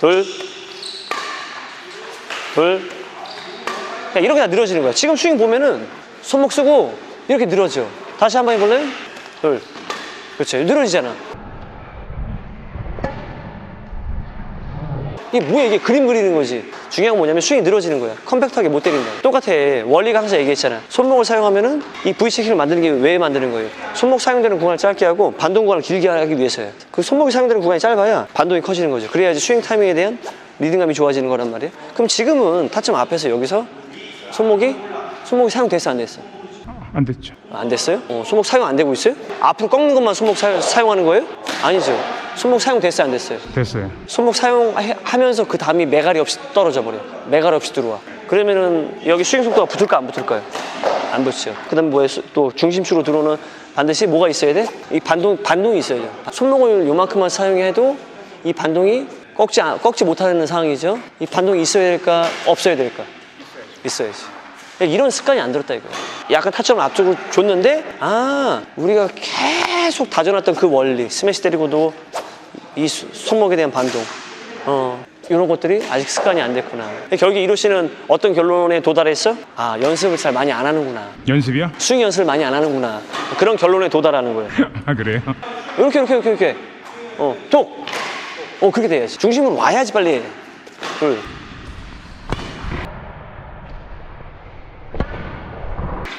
둘, 둘. 그냥 이렇게 다 늘어지는 거야. 지금 스윙 보면은 손목 쓰고 이렇게 늘어져. 다시 한 번 해볼래요? 둘. 그렇죠. 늘어지잖아. 이게 뭐야 이게 그림 그리는 거지? 중요한 건 뭐냐면 스윙이 늘어지는 거야. 컴팩트하게 못 때린다. 똑같아. 원리가 항상 얘기했잖아. 손목을 사용하면은 이 V체킹을 만드는 게 왜 만드는 거예요? 손목 사용되는 구간을 짧게 하고 반동 구간을 길게 하기 위해서야 그 손목이 사용되는 구간이 짧아야 반동이 커지는 거죠. 그래야지 스윙 타이밍에 대한 리듬감이 좋아지는 거란 말이에요. 그럼 지금은 타점 앞에서 여기서 손목이 손목이 사용됐어 안 됐어? 안 됐죠. 안 됐어요? 어, 손목 사용 안 되고 있어요? 앞으로 꺾는 것만 손목 사, 사용하는 거예요? 아니죠 손목 사용 됐어 안 됐어요? 됐어요. 손목 사용하면서 그 다음이 메가리 없이 떨어져 버려. 메가리 없이 들어와. 그러면은 여기 스윙 속도가 붙을까 안 붙을까요? 안 붙죠. 그다음에 뭐에 또 중심축으로 들어오는 반드시 뭐가 있어야 돼? 이 반동 반동이 있어야 돼요. 손목을 요만큼만 사용해도 이 반동이 꺾지 안- 꺾지 못하는 상황이죠. 이 반동이 있어야 될까 없어야 될까? 있어야지. 이런 습관이 안 들었다 이거야. 약간 타점을 앞쪽으로 줬는데 아 우리가 계속 다져놨던 그 원리 스매시 때리고도 이 수- 손목에 대한 반동 어 이런 것들이 아직 습관이 안 됐구나 결국에 이로 씨는 어떤 결론에 도달했어? 아 연습을 잘 많이 안 하는구나 연습이요? 스윙 연습을 많이 안 하는구나 그런 결론에 도달하는 거예요 아 그래요? 이렇게 이렇게 이렇게 이렇게 어 톡 어 그렇게 돼야지 중심으로 와야지 빨리 둘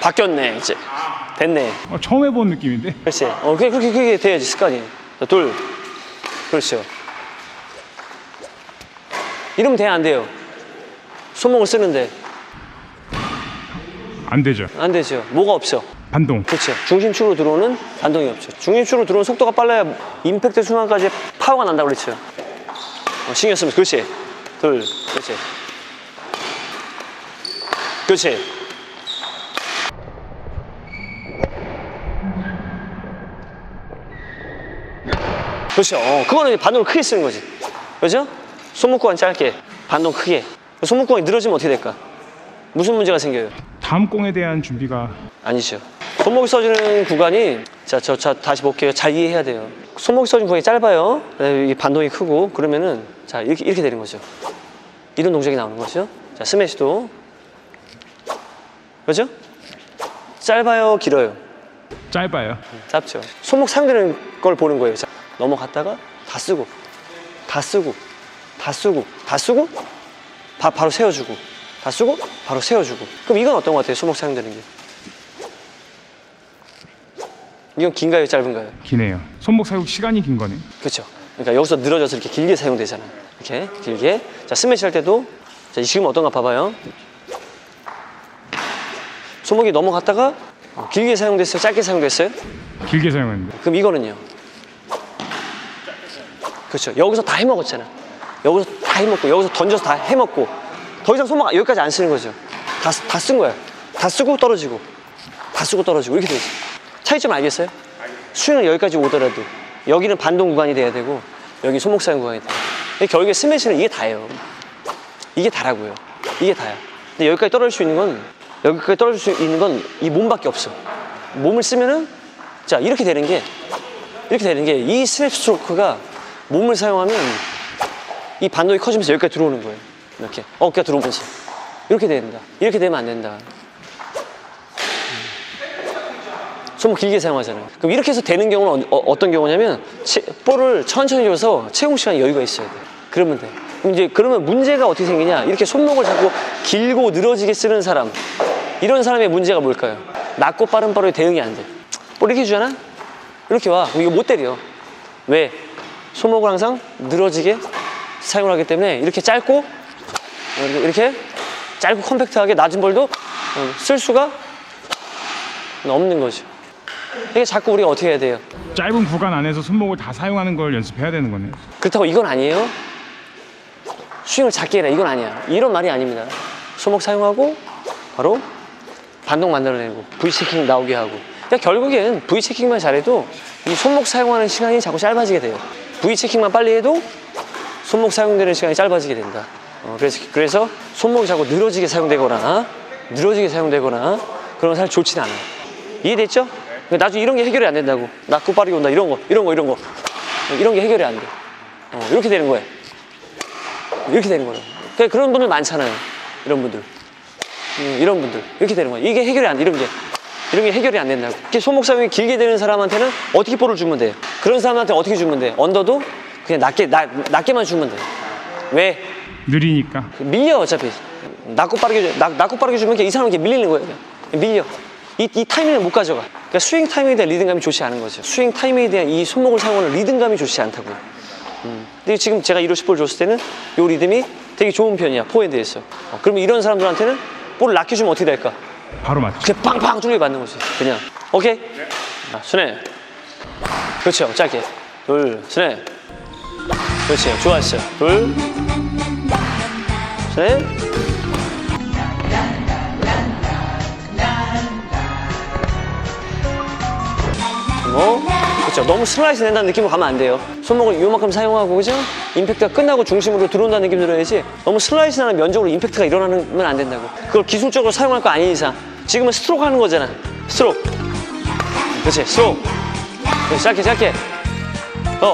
바뀌었네 이제 됐네 어, 처음 해본 느낌인데. 그렇지. 어, 그게 그렇게, 그게 돼야지, 습관이. 자, 둘. 그렇죠. 이러면 돼, 안 돼요? 손목을 쓰는데. 안 되죠. 안 되죠. 뭐가 없어? 반동. 그렇죠. 중심축으로 들어오는 반동이 없죠. 중심축으로 들어오는 속도가 빨라야 임팩트 순간까지 파워가 난다고 그랬죠. 어, 신경 쓰면, 그렇지. 둘. 그렇지. 그렇지. 그렇죠. 어, 그거는 반동을 크게 쓰는 거지. 그죠? 손목 구간 짧게, 반동 크게. 손목 구간이 늘어지면 어떻게 될까? 무슨 문제가 생겨요? 다음 공에 대한 준비가 아니죠. 손목이 써지는 구간이 자, 저, 자, 다시 볼게요. 잘 이해해야 돼요. 손목이 써지는 구간이 짧아요. 네, 이 반동이 크고 그러면은 자 이렇게 이렇게 되는 거죠. 이런 동작이 나오는 거죠. 자 스매시도 그렇죠? 짧아요, 길어요. 짧아요. 짧죠. 손목 사용되는 걸 보는 거예요. 자, 넘어갔다가 다 쓰고, 다 쓰고, 다 쓰고, 다 쓰고, 바, 바로 세워주고, 다 쓰고, 바로 세워주고. 그럼 이건 어떤 것 같아요? 손목 사용되는 게. 이건 긴가요, 짧은가요? 기네요. 손목 사용 시간이 긴 거네. 그렇죠. 그러니까 여기서 늘어져서 이렇게 길게 사용되잖아요. 이렇게 길게. 자, 스매시 할 때도 자, 지금 어떤가 봐봐요. 손목이 넘어갔다가 어, 길게 사용됐어요? 짧게 사용됐어요? 길게 사용했는데. 그럼 이거는요? 그렇죠. 여기서 다 해먹었잖아. 여기서 다 해먹고, 여기서 던져서 다 해먹고, 더 이상 손목 여기까지 안 쓰는 거죠. 다, 다 쓴 거야. 다 쓰고 떨어지고, 다 쓰고 떨어지고, 이렇게 되지. 차이점 알겠어요? 스윙은 여기까지 오더라도, 여기는 반동 구간이 돼야 되고, 여기 손목 사용 구간이 돼. 결국에 스매시는 이게 다예요. 이게 다라고요. 이게 다야. 근데 여기까지 떨어질 수 있는 건, 여기까지 떨어질 수 있는 건 이 몸밖에 없어. 몸을 쓰면은, 자, 이렇게 되는 게, 이렇게 되는 게 이 스냅 스트로크가 몸을 사용하면 이 반동이 커지면서 여기까지 들어오는 거예요. 이렇게 어깨가 들어오면서 이렇게 된다. 이렇게 되면 안 된다. 손목 길게 사용하잖아요. 그럼 이렇게 해서 되는 경우는 어, 떤 경우냐면 체- 볼을 천천히 줘서 채용 시간에 여유가 있어야 돼. 그러면 돼. 이제 그러면 문제가 어떻게 생기냐? 이렇게 손목을 자꾸 길고 늘어지게 쓰는 사람 이런 사람의 문제가 뭘까요? 낮고 빠른 빠르게 대응이 안 돼. 볼 이렇게 주잖아? 이렇게 와. 그럼 이거 못 때려. 왜? 손목을 항상 늘어지게 사용을 하기 때문에 이렇게 짧고 이렇게, 짧고 컴팩트하게 낮은 볼도 어, 쓸 수가 없는 거죠. 이게 자꾸 우리가 어떻게 해야 돼요? 짧은 구간 안에서 손목을 다 사용하는 걸 연습해야 되는 거네요. 그렇다고 이건 아니에요. 스윙을 작게 해라 이건 아니야. 이런 말이 아닙니다. 손목 사용하고 바로 반동 만들어내고 V체킹 나오게 하고. 그러니까 결국엔 V체킹만 잘해도 이 손목 사용하는 시간이 자꾸 짧아지게 돼요. V체킹만 빨리 해도 손목 사용되는 시간이 짧아지게 된다. 어, 그래서, 그래서 손목이 자꾸 늘어지게 사용되거나 늘어지게 사용되거나 그런 건 사실 좋지는 않아요. 이해됐죠? 그러니까 나중에 이런 게 해결이 안 된다고. 낮고 빠르게 온다 이런 거 이런 거 이런 거 어, 이런 게 해결이 안 돼. 어, 이렇게 되는 거예요. 이렇게 되는 거예요. 그러니까 그런 분들 많잖아요. 이런 분들. 음, 이런 분들. 이렇게 되는 거예요. 이게 해결이 안 돼. 이런 게. 이런 게 해결이 안 된다고. 이렇게 손목 사용이 길게 되는 사람한테는 어떻게 볼을 주면 돼요? 그런 사람한테 어떻게 주면 돼요? 언더도 그냥 낮게, 낮, 낮게만 주면 돼요. 왜? 느리니까. 밀려 어차피 낮고 빠르게 주- 낮, 낮고 빠르게 주면 이 사람은 이렇게 밀리는 거예요. 밀려 이, 이 타이밍을 못 가져가 그러니까 스윙 타이밍에 대한 리듬감이 좋지 않은 거죠 스윙 타이밍에 대한 이 손목을 사용하는 리듬감이 좋지 않다고요 음. 근데 지금 제가 이로시 볼 줬을 때는 이 리듬이 되게 좋은 편이야 포에 대해서 어, 그러면 이런 사람들한테는 볼을 낮게 주면 어떻게 될까 바로 맞죠. 그냥 빵빵 뚫리게 맞는 거지 그냥. 오케이? 자, 순해 그렇죠 짧게. 둘 순해 그렇죠 좋았어요. 둘. 셋. 뭐 그렇죠. 너무 슬라이스 낸다는 느낌으로 가면 안 돼요. 손목을 요만큼 사용하고 그죠? 임팩트가 끝나고 중심으로 들어온다는 느낌 들어야지 너무 슬라이스 나는 면적으로 임팩트가 일어나면 안 된다고. 그걸 기술적으로 사용할 거 아닌 이상 지금은 스트로크 하는 거잖아. 스트로크. 그렇지? 스트로크. 짧게 짧게 어